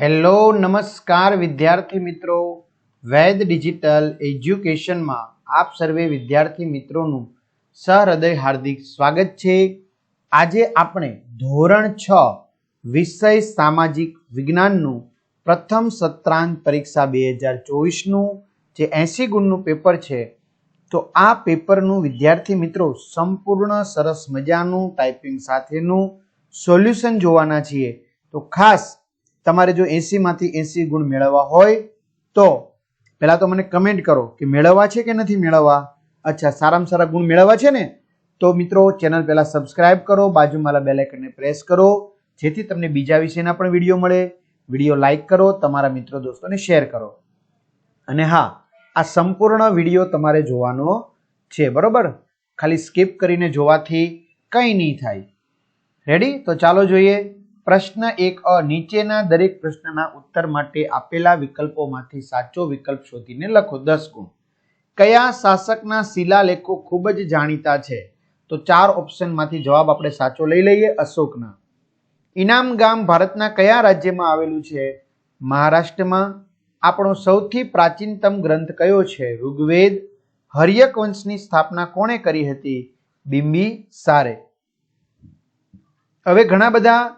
Hello, નમસ્કાર વિદ્યાર્થી મિત્રો. વૈદ ડિજિટલ એજ્યુકેશનમાં આપ સર્વે વિદ્યાર્થી મિત્રોનું સહૃદય હાર્દિક સ્વાગત છે. આજે આપણે ધોરણ છ, વિષય સામાજિક વિજ્ઞાનનું પ્રથમ સત્રાંત પરીક્ષા બે હજાર ચોવીસનું જે એંસી ગુણનું પેપર છે. તો આ પેપરનું વિદ્યાર્થી મિત્રો સંપૂર્ણ સરસ મજાનું ટાઈપિંગ સાથેનું સોલ્યુશન જોવાના છીએ. તો ખાસ તમારે જો એંસીમાંથી એંસી ગુણ મેળવવા હોય, તો પહેલાં તો મને કમેન્ટ કરો કે મેળવવા છે કે નથી મેળવવા? અચ્છા, સારામાં સારા ગુણ મેળવવા છે ને? તો મિત્રો ચેનલ પહેલાં સબસ્ક્રાઇબ કરો, બાજુમાં બેલાઇકનને પ્રેસ કરો, જેથી તમને બીજા વિષયના પણ વીડિયો મળે. વીડિયો લાઇક કરો, તમારા મિત્રો, દોસ્તોને શેર કરો. અને હા, આ સંપૂર્ણ વીડિયો તમારે જોવાનો છે, બરોબર? ખાલી સ્કીપ કરીને જોવાથી કંઈ નહીં થાય. રેડી તો ચાલો જોઈએ. પ્રશ્ન એક, અ, નીચેના દરેક પ્રશ્નના ઉત્તર માટે આપેલા વિકલ્પોમાંથી સાચો વિકલ્પ શોધીને લખો દસ ગુણ. કયા શાસકના શિલાલેખો ખૂબ જ જાણીતા છે? તો ચાર ઓપ્શનમાંથી જવાબ આપણે સાચો લઈ લઈએ, અશોકના. ઇનામ ગામ ભારતના કયા રાજ્યમાં આવેલું છે? મહારાષ્ટ્રમાં. આપણો સૌથી પ્રાચીનતમ ગ્રંથ કયો છે? ઋગ્વેદ. હર્યક વંશની સ્થાપના કોણે કરી હતી? બિંબી સારે. હવે ઘણા બધા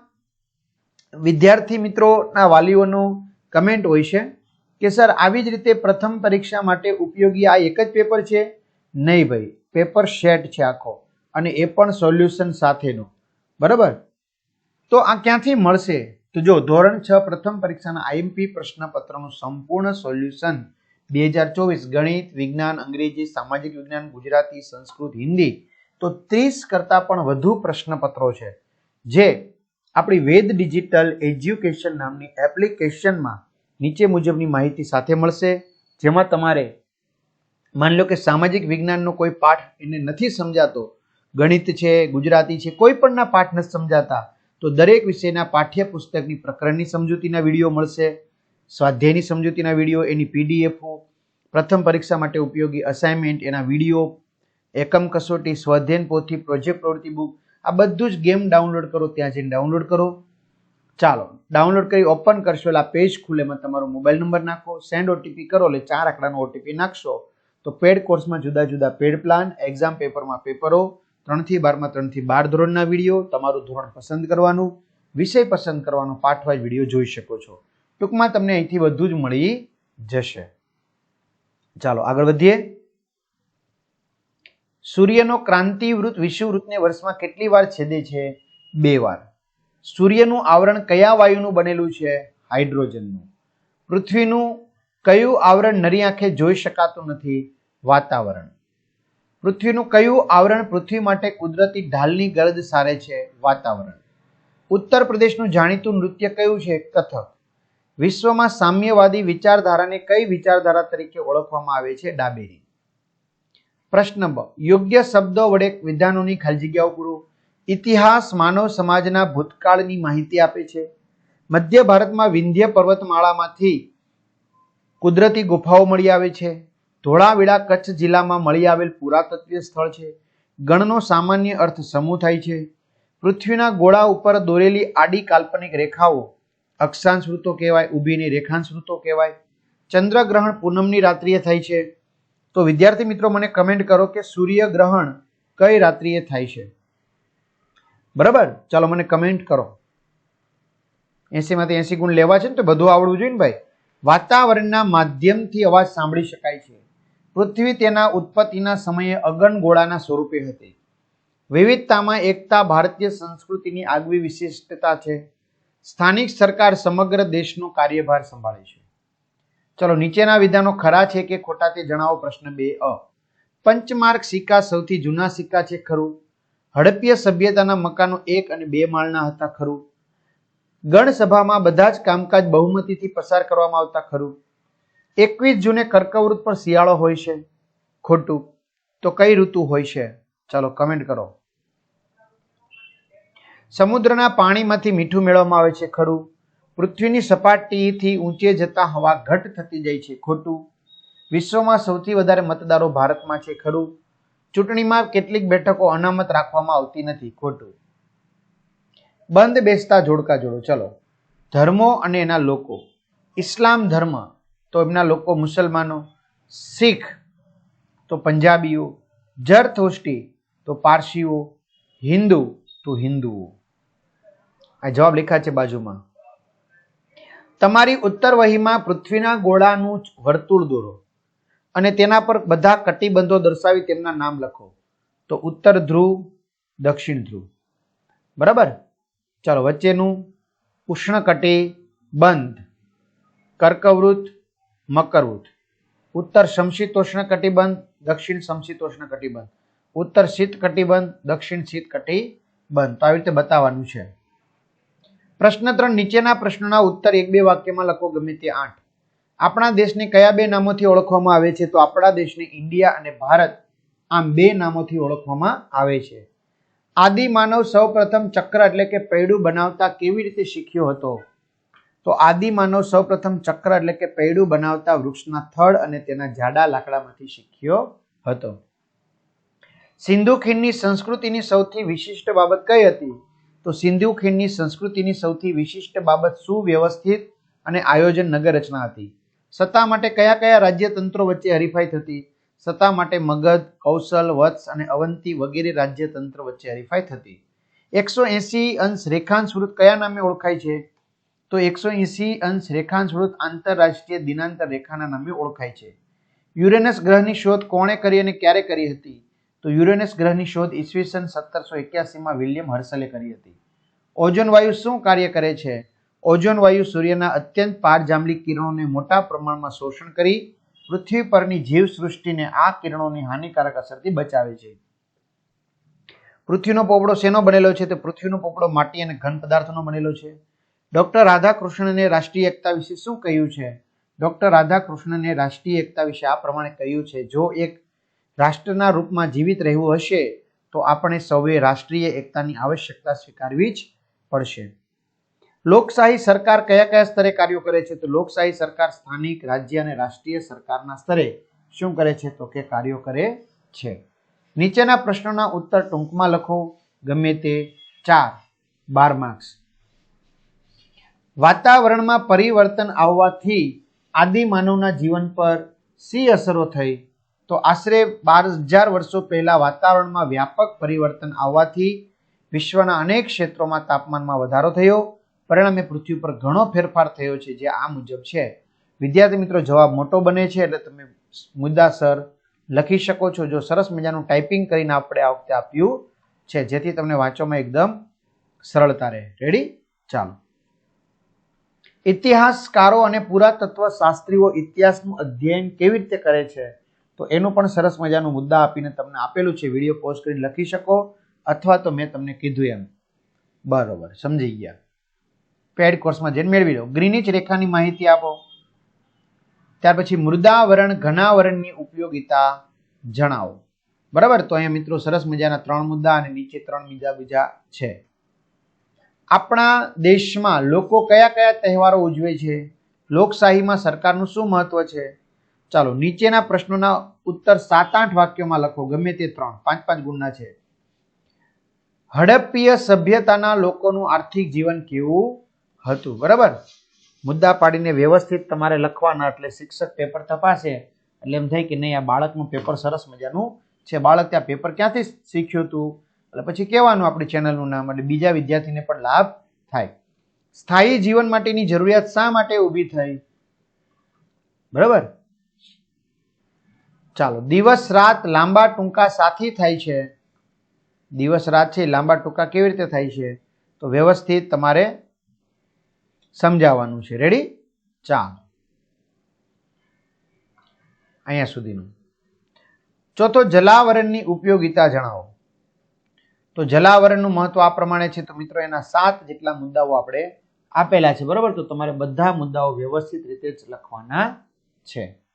વિદ્યાર્થી મિત્રોના વાલીઓનો કમેન્ટ હોય છે કે, સર, આવી જ રીતે પ્રથમ પરીક્ષા માટે ઉપયોગી આ એક જ પેપર છે? નહીં ભાઈ, પેપર સેટ છે આખો અને એ પણ સોલ્યુશન સાથેનો. બરાબર? તો આ ક્યાંથી મળશે? તો જો ધોરણ છ પ્રથમ પરીક્ષાના આઈએમપી પ્રશ્નપત્રનું સંપૂર્ણ સોલ્યુશન બે હજાર ચોવીસ ગણિત, વિજ્ઞાન, અંગ્રેજી, સામાજિક વિજ્ઞાન, ગુજરાતી, સંસ્કૃત, હિન્દી, તો ત્રીસ કરતાં પણ વધુ પ્રશ્નપત્રો છે. જે આપણી વેદ ડિજિટલ એજ્યુકેશન નામની એપ્લિકેશનમાં નીચે મુજબની માહિતી સાથે મળશે, જેમાં તમારે માની લો કે સામાજિક વિજ્ઞાનનો કોઈ પાઠ એને નથી સમજાતો, ગણિત છે, ગુજરાતી છે, કોઈ પણના પાઠ નથી સમજાતા, તો દરેક વિષયના પાઠ્યપુસ્તકની પ્રકરણની સમજૂતીના વીડિયો મળશે, સ્વાધ્યાયની સમજૂતીના વીડિયો, એની પીડીએફો, પ્રથમ પરીક્ષા માટે ઉપયોગી અસાઇનમેન્ટ એના વીડિયો, એકમ કસોટી, સ્વાધ્યાયન પોથી પ્રોજેક્ટ પ્રવૃત્તિ બુક આ બધું જ ગેમ ડાઉનલોડ કરો, ત્યાં જઈને ડાઉનલોડ કરો. ચાલો, ડાઉનલોડ કરી ઓપન કરશો, એટલે આ પેજ ખુલે, એમાં તમારો મોબાઈલ નંબર નાખો સેન્ડ ઓટીપી કરો, એટલે ચાર આંકડાનો ઓટીપી નાખશો. તો પેડ કોર્સમાં જુદા જુદા પેડ પ્લાન એક્ઝામ પેપરમાં પેપરો, ત્રણથી બારમાં ત્રણથી બાર ધોરણના વીડિયો, તમારું ધોરણ પસંદ કરવાનું, વિષય પસંદ કરવાનો પાઠવાઇઝ વીડિયો જોઈ શકો છો. ટૂંકમાં તમને અહીંથી બધું જ મળી જશે. ચાલો, આગળ વધીએ. સૂર્યનો ક્રાંતિવૃત્ત વિષુવવૃત્તને વર્ષમાં કેટલી વાર છેદે છે? બે વાર. સૂર્યનું આવરણ કયા વાયુનું બનેલું છે? હાઇડ્રોજનનું. પૃથ્વીનું કયું આવરણ નરી આંખે જોઈ શકાતું નથી? વાતાવરણ. પૃથ્વીનું કયું આવરણ પૃથ્વી માટે કુદરતી ઢાલની ગરજ સારે છે? વાતાવરણ. ઉત્તર પ્રદેશનું જાણીતું નૃત્ય કયું છે? કથક. વિશ્વમાં સામ્યવાદી વિચારધારાને કઈ વિચારધારા તરીકે ઓળખવામાં આવે છે? ડાબેરી. પ્રશ્ન બ યોગ્ય શબ્દો વડે વિધાનોની ખાલી જગ્યાઓ પૂરો. ઇતિહાસ માનવ સમાજના ભૂતકાળની માહિતી આપે છે. મધ્ય ભારતમાં વિંધ્ય પર્વતમાળામાંથી કુદરતી ગુફાઓ મળી આવે છે. ધોળાવીળા કચ્છ જિલ્લામાં મળી આવેલ પુરાતત્વીય સ્થળ છે. ગણનો સામાન્ય અર્થ સમૂહ થાય છે. પૃથ્વીના ગોળા ઉપર દોરેલી આડી કાલ્પનિક રેખાઓ અક્ષાંશ વૃત્તો કહેવાય ઊભીની રેખાંશ વૃત્તો કહેવાય. ચંદ્રગ્રહણ પૂનમની રાત્રિએ થાય છે. તો વિદ્યાર્થી મિત્રો, મને કમેન્ટ કરો કે સૂર્યગ્રહણ કઈ રાત્રિએ થાય છે? બરાબર? ચાલો મને કમેન્ટ કરો. એસીમાંથી એસી ગુણ લેવા છે ને તો બધું આવડવું જોઈએ ને ભાઈ. વાતાવરણના માધ્યમથી અવાજ સાંભળી શકાય છે. પૃથ્વી તેના ઉત્પત્તિના સમયે અગનગોળાના સ્વરૂપે હતી. વિવિધતામાં એકતા ભારતીય સંસ્કૃતિની આગવી વિશિષ્ટતા છે. સ્થાનિક સરકાર સમગ્ર દેશનો કાર્યભાર સંભાળે છે. ચલો, નીચેના વિધાનો ખરા છે કે ખોટા તે જણાવો પ્રશ્ન બે અ. પંચમાર્ક સિક્કા સૌથી જૂના સિક્કા છે ખરું. હડપ્ય સભ્યતાના મકાનો એક અને બે માળના હતા ખરું. ગણસભામાં બધા જ કામકાજ બહુમતીથી પસાર કરવામાં આવતા ખરું. એકવીસ જૂને કર્કવૃત પર શિયાળો હોય છે. ખોટું. તો કઈ ઋતુ હોય છે? ચાલો કમેન્ટ કરો. સમુદ્રના પાણીમાંથી મીઠું મેળવવામાં આવે છે ખરું. પૃથ્વીની સપાટીથી ઊંચે જતા હવા ઘટ થતી જાય છે, ખોટું. વિશ્વમાં સૌથી વધારે મતદારો ભારતમાં છે, ખરું. ચૂંટણીમાં કેટલીક બેઠકો અનામત રાખવામાં આવતી નથી, ખોટું. બંધ બેસતા જોડકા જોડો, ચલો. ધર્મો અને એના લોકો. ઇસ્લામ ધર્મ, તો એમના લોકો મુસલમાનો. શીખ, તો પંજાબીઓ. જરથોષ્ટી તો પારસીઓ. હિન્દુ, તો હિન્દુઓ. આ જવાબ લખ્યા છે બાજુમાં. તમારી ઉત્તર વહીમાં પૃથ્વીના ગોળાનું વર્તુળ દોરો અને તેના પર બધા કટિબંધો દર્શાવી તેમના નામ લખો. તો ઉત્તર ધ્રુવ, દક્ષિણ ધ્રુવ. બરાબર? ચાલો, વચ્ચેનું ઉષ્ણકટિબંધ કર્કવૃત મકરવૃત ઉત્તર સમશીતોષ્ણ કટિબંધ દક્ષિણ સમશીતોષ્ણ કટિબંધ ઉત્તર શીત કટિબંધ દક્ષિણ શીત કટિબંધ તો આવી રીતે બતાવવાનું છે. પ્રશ્ન ત્રણ, નીચેના પ્રશ્નોના ઉત્તર એક, બે વાક્યમાં લખો, ગમે તે આઠ. આપણા દેશને કયા બે નામોથી ઓળખવામાં આવે છે? તો આપણા દેશને ઇન્ડિયા અને ભારત આમ બે નામોથી ઓળખવામાં આવે છે. આદિ માનવ સૌપ્રથમ ચક્ર એટલે કે પૈડું બનાવતા કેવી રીતે શીખ્યો હતો? તો આદિ માનવ સૌપ્રથમ ચક્ર એટલે કે પૈડું બનાવતા વૃક્ષના થડ અને તેના જાડા લાકડામાંથી શીખ્યો હતો. સિંધુ ખીણની સંસ્કૃતિની સૌથી વિશિષ્ટ બાબત કઈ હતી? તો સિંધુ ખીણની સંસ્કૃતિની સૌથી વિશિષ્ટ બાબત સુવ્યવસ્થિત અને આયોજન નગર રચના હતી. સત્તા માટે કયા કયા રાજ્યતંત્રો વચ્ચે હરીફાઈ થતી? સત્તા માટે મગધ, કૌશલ, વત્સ અને અવંતી વગેરે રાજ્યતંત્ર વચ્ચે હરીફાઈ થતી. એકસો એસી અંશ રેખાંશ વૃત્ત કયા નામે ઓળખાય છે? તો એકસો એસી અંશ રેખાંશ વૃત્ત આંતરરાષ્ટ્રીય દિનાંતર રેખાના નામે ઓળખાય છે. યુરેનસ ગ્રહની શોધ કોણે કરી અને ક્યારે કરી હતી? તો યુરેનસ ગ્રહની શોધ ઈસવીસન સત્તરસો એક્યાસીમાં વિલિયમ હર્સલે કરી હતી. ઓઝોન વાયુ શું કાર્ય કરે છે? ઓઝોન વાયુ સૂર્યના અત્યંત પારજાંબલી કિરણોને મોટા પ્રમાણમાં શોષણ કરી પૃથ્વી પરની જીવસૃષ્ટિને આ કિરણોની હાનિકારક અસરથી બચાવે છે. પૃથ્વીનો પોપડો શેનો બનેલો છે? તો પૃથ્વીનો પોપડો માટી અને ઘન પદાર્થનો બનેલો છે. ડોક્ટર રાધાકૃષ્ણને રાષ્ટ્રીય એકતા વિશે શું કહ્યું છે? ડોક્ટર રાધાકૃષ્ણને રાષ્ટ્રીય એકતા વિશે આ પ્રમાણે કહ્યું છે. જો એક રાષ્ટ્રના રૂપમાં જીવિત રહેવું હશે, તો આપણે સૌએ રાષ્ટ્રીય એકતાની આવશ્યકતા સ્વીકારવી જ પડશે. લોકશાહી સરકાર કયા કયા સ્તરે કાર્યો કરે છે? તો લોકશાહી સરકાર સ્થાનિક, રાજ્ય અને રાષ્ટ્રીય સરકારના સ્તરે શું કરે છે? તો કે કાર્યો કરે છે. નીચેના પ્રશ્નોના ઉત્તર ટૂંકમાં લખો. ગમે તે ચાર. બાર માર્ક્સ. વાતાવરણમાં પરિવર્તન આવવાથી આદિ માનવના જીવન પર સી અસરો થઈ. તો આશરે બાર હજાર વર્ષો પહેલા વાતાવરણમાં વ્યાપક પરિવર્તન આવવાથી વિશ્વના અનેક ક્ષેત્રોમાં તાપમાનમાં વધારો થયો. પરિણામે પૃથ્વી પર ઘણો ફેરફાર થયો છે, જે આ મુજબ છે. વિદ્યાર્થી મિત્રો, જવાબ મોટો બને છે એટલે તમે મુદ્દાસર લખી શકો છો. જો સરસ મજાનું ટાઈપિંગ કરીને આપણે આ વખતે આપ્યું છે, જેથી તમને વાંચવામાં એકદમ સરળતા રહે. રેડી ચાલો. ઇતિહાસકારો અને પુરાતત્વ શાસ્ત્રીઓ ઇતિહાસનું અધ્યયન કેવી રીતે કરે છે? તો એનું પણ સરસ મજાનું મુદ્દા આપીને તમને આપેલું છે. વીડિયો પોસ્ટ કરીને લખી શકો અથવા તો મેં તમને કીધું એમ. બરોબર સમજી ગયા. પેડ કોર્સમાં જઈને મેળવી લો. ગ્રીનિચ રેખાની માહિતી આપો. ત્યાર પછી મૃદાવરણ, ઘનાવરણની ઉપયોગિતા જણાવો. બરાબર? તો અહીંયા મિત્રો સરસ મજાના ત્રણ મુદ્દા અને નીચે ત્રણ બીજા બીજા છે. આપણા દેશમાં લોકો કયા કયા તહેવારો ઉજવે છે? લોકશાહીમાં સરકારનું શું મહત્વ છે? ચાલો, નીચેના પ્રશ્નોના ઉત્તર સાત આઠ વાક્યોમાં લખો, ગમે તે ત્રણ પાંચ પાંચ ગુણના છે. હડપ્પીય સભ્યતાના લોકોનું આર્થિક જીવન કેવું હતું? બરાબર? મુદ્દા પાડીને વ્યવસ્થિત તમારે લખવાના, એટલે શિક્ષક પેપર તપાસે. એટલે એમ થાય કે નહીં, આ બાળકનું પેપર સરસ મજાનું છે. બાળક ત્યાં પેપર ક્યાંથી શીખ્યું હતું એટલે પછી કહેવાનું આપણી ચેનલનું નામ, એટલે બીજા વિદ્યાર્થીને પણ લાભ થાય. સ્થાયી જીવન માટેની જરૂરિયાત શા માટે ઊભી થઈ? બરાબર? ચાલો, દિવસ રાત લાંબા ટૂંકા સાથી થાય છે. દિવસ રાત છે, લાંબા ટૂંકા કેવી રીતે થાય છે? તો વ્યવસ્થિત તમારે સમજાવવાનું છે. રેડી ચાલો. અહીંયા સુધીનું. ચોથો, જલાવરણની ઉપયોગિતા જણાવો. તો જલાવરણનું મહત્વ આ પ્રમાણે છે. તો મિત્રો, એના સાત જેટલા મુદ્દાઓ આપણે આપેલા છે. બરાબર? તો તમારે બધા મુદ્દાઓ વ્યવસ્થિત રીતે જ લખવાના છે.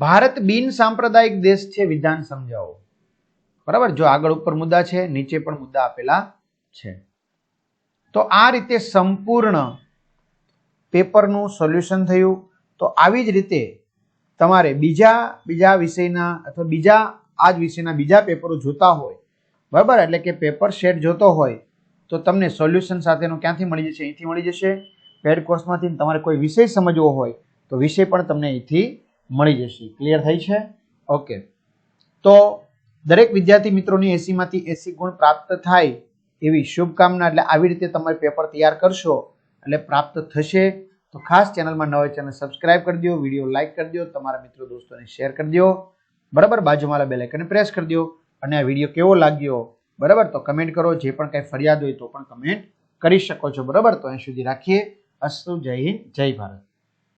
ભારત બિન સાંપ્રદાયિક દેશ છે, વિધાન સમજાવો. બરાબર? જો આગળ ઉપર મુદ્દા છે, નીચે પણ મુદ્દા આપેલા છે. તો આ રીતે સંપૂર્ણ પેપરનું સોલ્યુશન થયું. તો આવી જ રીતે તમારે બીજા બીજા વિષયના અથવા બીજા આ જ વિષયના બીજા પેપરો જોતા હોય, બરાબર? એટલે કે પેપર શેટ જોતો હોય, તો તમને સોલ્યુશન સાથેનું ક્યાંથી મળી જશે? અહીંથી મળી જશે. પેડ કોર્સમાંથી તમારે કોઈ વિષય સમજવો હોય, તો વિષય પણ તમને અહીંથી મળી જશે. ક્લિયર થઈ છે? ઓકે તો દરેક વિદ્યાર્થી મિત્રોની એસીમાંથી એસી ગુણ પ્રાપ્ત થાય એવી શુભકામના, એટલે આવી રીતે તમારે પેપર તૈયાર કરશો, એટલે પ્રાપ્ત થશે. તો ખાસ ચેનલમાં નવા ચેનલ સબસ્ક્રાઇબ કરી દો વીડિયો લાઇક કરી દો, તમારા મિત્રો દોસ્તોને શેર કરી દો. બરાબર બાજુમાં બેલ આઇકન પ્રેસ કરી દો. અને આ વીડિયો કેવો લાગ્યો? બરાબર? તો કમેન્ટ કરો. જે પણ કંઈ ફરિયાદ હોય તો પણ કમેન્ટ કરી શકો છો. બરાબર? તો અહીં સુધી રાખીએ. અસ્તુ, જય હિન્દ, જય ભારત.